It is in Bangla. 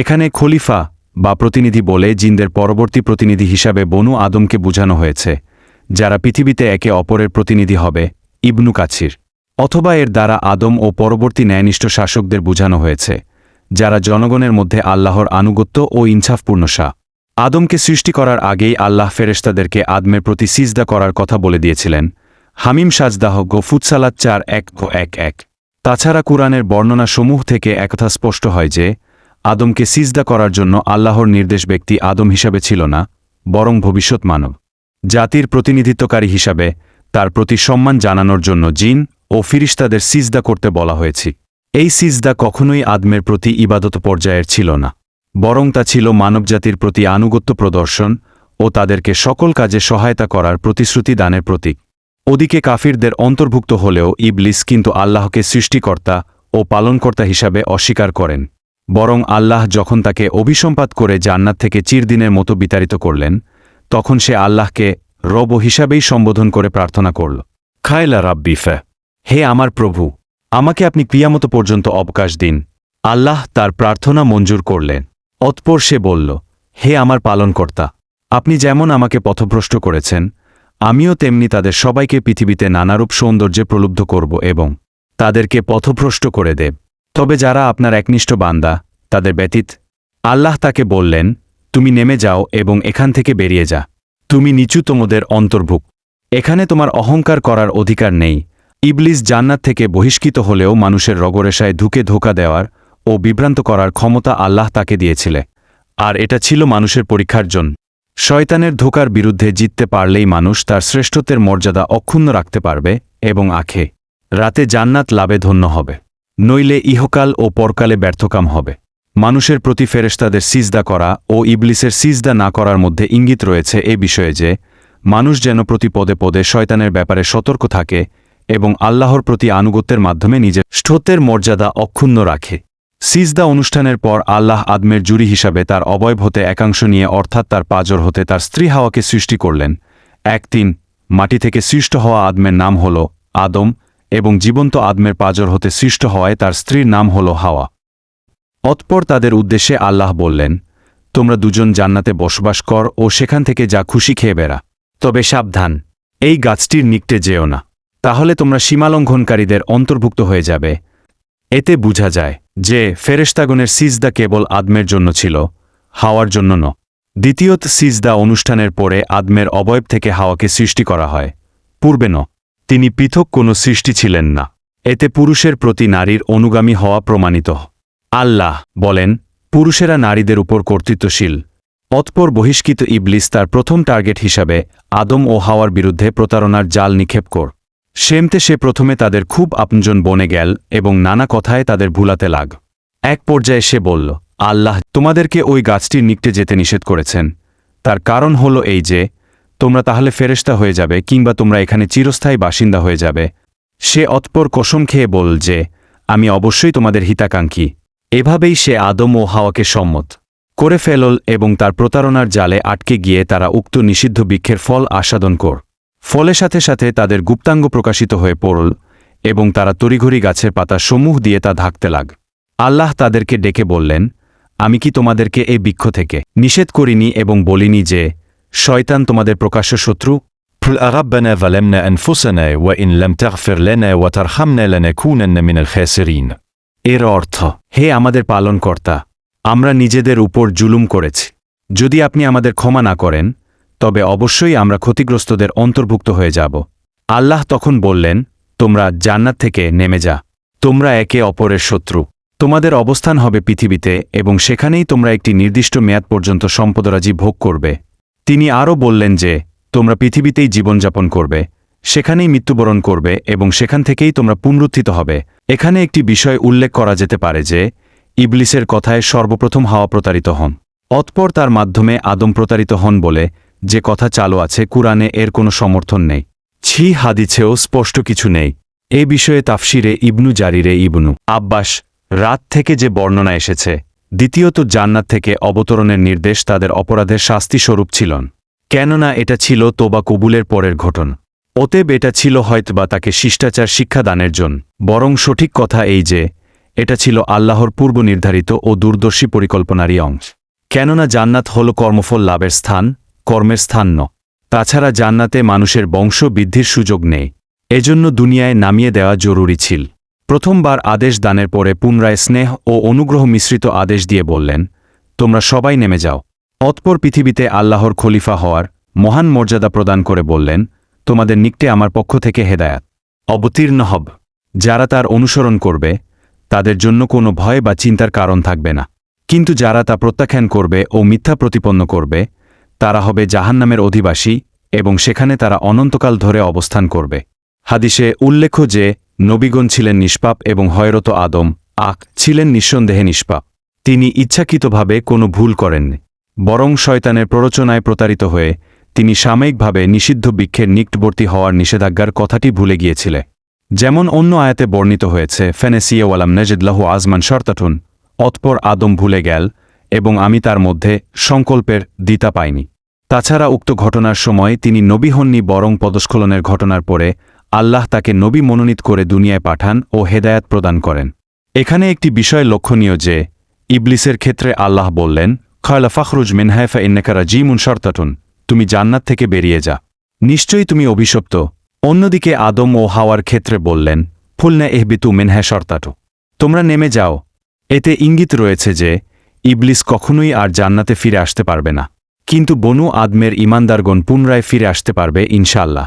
এখানে খলিফা, বা প্রতিনিধি বলে জিনদের পরবর্তী প্রতিনিধি হিসাবে বনু আদমকে বোঝানো হয়েছে, যারা পৃথিবীতে একে অপরের প্রতিনিধি হবে, ইবনু কাছির। অথবা এর দ্বারা আদম ও পরবর্তী ন্যায়নিষ্ঠ শাসকদের বোঝানো হয়েছে, যারা জনগণের মধ্যে আল্লাহর আনুগত্য ও ইনসাফপূর্ণ শাহ। আদমকে সৃষ্টি করার আগেই আল্লাহ ফেরেশতাদেরকে আদমের প্রতি সিজদা করার কথা বলে দিয়েছিলেন। হামিম সাজদাহ গোফুতসালাত চার এক গো এক এক। তাছাড়া কুরআনের বর্ণনাসমূহ থেকে একথা স্পষ্ট হয় যে আদমকে সিজদা করার জন্য আল্লাহর নির্দেশ ব্যক্তি আদম হিসাবে ছিল না, বরং ভবিষ্যৎ মানব। জাতির প্রতিনিধিত্বকারী হিসাবে তার প্রতি সম্মান জানানোর জন্য জিন ও ফিরিস্তাদের সিজদা করতে বলা হয়েছে। এই সিজদা কখনোই আদমের প্রতি ইবাদত পর্যায়ের ছিল না, বরং তা ছিল মানবজাতির প্রতি আনুগত্য প্রদর্শন ও তাদেরকে সকল কাজে সহায়তা করার প্রতিশ্রুতি দানের প্রতীক। ওদিকে কাফিরদের অন্তর্ভুক্ত হলেও ইবলিস কিন্তু আল্লাহকে সৃষ্টিকর্তা ও পালনকর্তা হিসাবে অস্বীকার করেন। বরং আল্লাহ যখন তাকে অভিসম্পাত করে জান্নাত থেকে চিরদিনের মতো বিতাড়িত করলেন, তখন সে আল্লাহকে রব হিসাবেই সম্বোধন করে প্রার্থনা করল। খায়লা রাব্বিফে হে আমার প্রভু, আমাকে আপনি ক্রিয়ামত পর্যন্ত অবকাশ দিন। আল্লাহ তার প্রার্থনা মঞ্জুর করলেন। অতপর সে বলল, হে আমার পালনকর্তা, আপনি যেমন আমাকে পথভ্রষ্ট করেছেন, আমিও তেমনি তাদের সবাইকে পৃথিবীতে নানারূপ সৌন্দর্যে প্রলুব্ধ করব এবং তাদেরকে পথভ্রষ্ট করে দেব। তবে যারা আপনার একনিষ্ঠ বান্দা, তাদের ব্যতীত আল্লাহ তাকে বললেন, তুমি নেমে যাও এবং এখান থেকে বেরিয়ে যা। তুমি নিচুতমদের অন্তর্ভুক। এখানে তোমার অহংকার করার অধিকার নেই। ইবলিস জান্নাত থেকে বহিষ্কৃত হলেও মানুষের রগরেশায় ধুকে ধোকা দেওয়ার ও বিভ্রান্ত করার ক্ষমতা আল্লাহ তাকে দিয়েছিলে। আর এটা ছিল মানুষের পরীক্ষার জন্য। শয়তানের ধোকার বিরুদ্ধে জিততে পারলেই মানুষ তার শ্রেষ্ঠত্বের মর্যাদা অক্ষুণ্ণ রাখতে পারবে এবং আখে। রাতে জান্নাত লাভে ধন্য হবে। নইলে ইহকাল ও পরকালে ব্যর্থকাম হবে। মানুষের প্রতি ফেরেশতাদের সিজদা করা ও ইবলিসের সিজদা না করার মধ্যে ইঙ্গিত রয়েছে এ বিষয়ে যে, মানুষ যেন প্রতি পদে পদে শয়তানের ব্যাপারে সতর্ক থাকে এবং আল্লাহর প্রতি আনুগত্যের মাধ্যমে নিজের ষ্ঠত্বের মর্যাদা অক্ষুণ্ণ রাখে। সিজদা অনুষ্ঠানের পর আল্লাহ আদমের জুরি হিসাবে তার অবয়ব হতে একাংশ নিয়ে অর্থাৎ তার পাজর হতে তার স্ত্রী হাওয়াকে সৃষ্টি করলেন। এক তিন মাটি থেকে সৃষ্ট হওয়া আদমের নাম হল আদম। এবং জীবন্ত আদমের পাজর হতে সৃষ্ট হওয়ায় তার স্ত্রীর নাম হল হাওয়া। অতপর তাদের উদ্দেশ্যে আল্লাহ বললেন, তোমরা দুজন জান্নাতে বসবাস কর ও সেখান থেকে যা খুশি খেয়ে বেড়া। তবে সাবধান, এই গাছটির নিকটে যেও না। তাহলে তোমরা সীমালঙ্ঘনকারীদের অন্তর্ভুক্ত হয়ে যাবে। এতে বুঝা যায় যে ফেরেশতাগণের সিজদা কেবল আদমের জন্য ছিল, হাওয়ার জন্য ন। দ্বিতীয়ত সিজদা অনুষ্ঠানের পরে আদমের অবয়ব থেকে হাওয়াকে সৃষ্টি করা হয়। পূর্বে ন। তিনি পৃথক কোনো সৃষ্টি ছিলেন না। এতে পুরুষের প্রতি নারীর অনুগামী হওয়া প্রমাণিত। আল্লাহ বলেন, পুরুষেরা নারীদের উপর কর্তৃত্বশীল। অতপর বহিষ্কৃত ইবলিস তার প্রথম টার্গেট হিসাবে আদম ও হাওয়ার বিরুদ্ধে প্রতারণার জাল নিক্ষেপ কর। সেমতে সে প্রথমে তাদের খুব আপনজন বনে গেল এবং নানা কথায় তাদের ভুলাতে লাগ। এক পর্যায়ে সে বলল, আল্লাহ, তোমাদেরকে ওই গাছটির নিকটে যেতে নিষেধ করেছেন। তার কারণ হল এই যে তোমরা তাহলে ফেরেস্তা হয়ে যাবে কিংবা তোমরা এখানে চিরস্থায়ী বাসিন্দা হয়ে যাবে। সে অতপর কসম খেয়ে বল যে, আমি অবশ্যই তোমাদের হিতাকাঙ্ক্ষী। এভাবেই সে আদম ও হাওয়াকে সম্মত করে ফেলল এবং তার প্রতারণার জালে আটকে গিয়ে তারা উক্ত নিষিদ্ধ বৃক্ষের ফল আস্বাদন কর। ফলে সাথে সাথে তাদের গুপ্তাঙ্গ প্রকাশিত হয়ে পড়ল এবং তারা তড়িঘড়ি গাছের পাতা সমূহ দিয়ে তা ঢাকতে লাগ। আল্লাহ তাদেরকে ডেকে বললেন, আমি কি তোমাদেরকে এই বৃক্ষ থেকে নিষেধ করিনি এবং বলিনি যে শয়তান তোমাদের প্রকাশ্য শত্রু قل ربنا ظلمنا أنفسنا وإن لم تغفر لنا وترحمنا لنكونن من الخاسرين এর অর্থ হে আমাদের পালনকর্তা আমরা নিজেদের উপর জুলুম করেছি যদি আপনি আমাদের ক্ষমা না করেন তবে অবশ্যই আমরা ক্ষতিগ্রস্তদের অন্তর্ভুক্ত হয়ে যাব আল্লাহ তখন বললেন তোমরা জান্নাত থেকে নেমে যা তোমরা একে অপরের শত্রু তোমাদের অবস্থান হবে পৃথিবীতে এবং সেখানেই তোমরা একটি নির্দিষ্ট মেয়াদ পর্যন্ত সম্পদরাজি ভোগ করবে তিনি আরও বললেন যে, তোমরা পৃথিবীতেই জীবনযাপন করবে, সেখানেই মৃত্যুবরণ করবে এবং সেখান থেকেই তোমরা পুনরুত্থিত হবে। এখানে একটি বিষয় উল্লেখ করা যেতে পারে যে, ইবলিসের কথায় সর্বপ্রথম হাওয়া প্রতারিত হন। অতপর তার মাধ্যমে আদম প্রতারিত হন বলে যে কথা চালু আছে কুরআনে এর কোনো সমর্থন নেই। ছি হাদিছেও স্পষ্ট কিছু নেই। এ বিষয়ে তাফসিরে ইবনু জারিরে ইবনু আব্বাস রাত থেকে যে বর্ণনা এসেছে দ্বিতীয়ত জান্নাত থেকে অবতরণের নির্দেশ তাদের অপরাধের শাস্তি স্বরূপ ছিলন। কেননা এটা ছিল তোবা কবুলের পরের ঘটন। অতএব এটা ছিল হয়তোবা তাকে শিষ্টাচার শিক্ষাদানের জন্য বরং সঠিক কথা এই যে, এটা ছিল আল্লাহর পূর্ব নির্ধারিত ও দূরদর্শী পরিকল্পনারই অংশ। কেননা জান্নাত হল কর্মফল লাভের স্থান, কর্মের স্থান ন। তাছাড়া জান্নাতে মানুষের বংশ বৃদ্ধির সুযোগ নেই। এজন্য দুনিয়ায় নামিয়ে দেওয়া জরুরি ছিল। প্রথমবার আদেশ দানের পরে পুনরায় স্নেহ ও অনুগ্রহ মিশ্রিত আদেশ দিয়ে বললেন, তোমরা সবাই নেমে যাও। অতপর পৃথিবীতে আল্লাহর খলিফা হওয়ার মহান মর্যাদা প্রদান করে বললেন, তোমাদের নিকটে আমার পক্ষ থেকে হেদায়াত। অবতীর্ণ হব। যারা তার অনুসরণ করবে, তাদের জন্য কোনো ভয় বা চিন্তার কারণ থাকবে না। কিন্তু যারা তা প্রত্যাখ্যান করবে ও মিথ্যা প্রতিপন্ন করবে, তারা হবে জাহান্নামের অধিবাসী এবং সেখানে তারা অনন্তকাল ধরে অবস্থান করবে। হাদিসে উল্লেখ্য যে নবীগণ ছিলেন নিষ্পাপ এবং হয়রত আদম আক ছিলেন নিঃসন্দেহে নিষ্পাপ। তিনি ইচ্ছাকৃতভাবে কোনো ভুল করেননি, বরং শয়তানের প্ররোচনায় প্রতারিত হয়ে তিনি সাময়িকভাবে নিষিদ্ধ বৃক্ষের নিকটবর্তী হওয়ার নিষেধাজ্ঞার কথাটি ভুলে গিয়েছিলে। যেমন অন্য আয়াতে বর্ণিত হয়েছে, ফেনেসিয়ে ওয়ালাম নেজেদলাহু আজমান শর্তাঠুন অতপর আদম ভুলে গেল এবং আমি তার মধ্যে সংকল্পের দিতা পাইনি তাছাড়া উক্ত ঘটনার সময় তিনি নবী হননি বরং পদস্খলনের ঘটনার পরে আল্লাহ তাকে নবী মনোনীত করে দুনিয়ায় পাঠান ও হেদায়াত প্রদান করেন। এখানে একটি বিষয় লক্ষণীয় যে, ইবলিসের ক্ষেত্রে আল্লাহ বললেন, খয়লা ফখরুজ মিনহাইফা ইন্নেকারা জিমুন শর্তাটুন তুমি জান্নাত থেকে বেরিয়ে যা। নিশ্চয়ই তুমি অভিশপ্ত। অন্যদিকে আদম ও হাওয়ার ক্ষেত্রে বললেন, ফুলনে এহবিতু মিনহা শর্তাটু তোমরা নেমে যাও। এতে ইঙ্গিত রয়েছে যে, ইবলিস কখনোই আর জান্নাতে ফিরে আসতে পারবে না। কিন্তু বনু আদমের ইমানদারগণ পুনরায় ফিরে আসতে পারবে ইনশাল্লাহ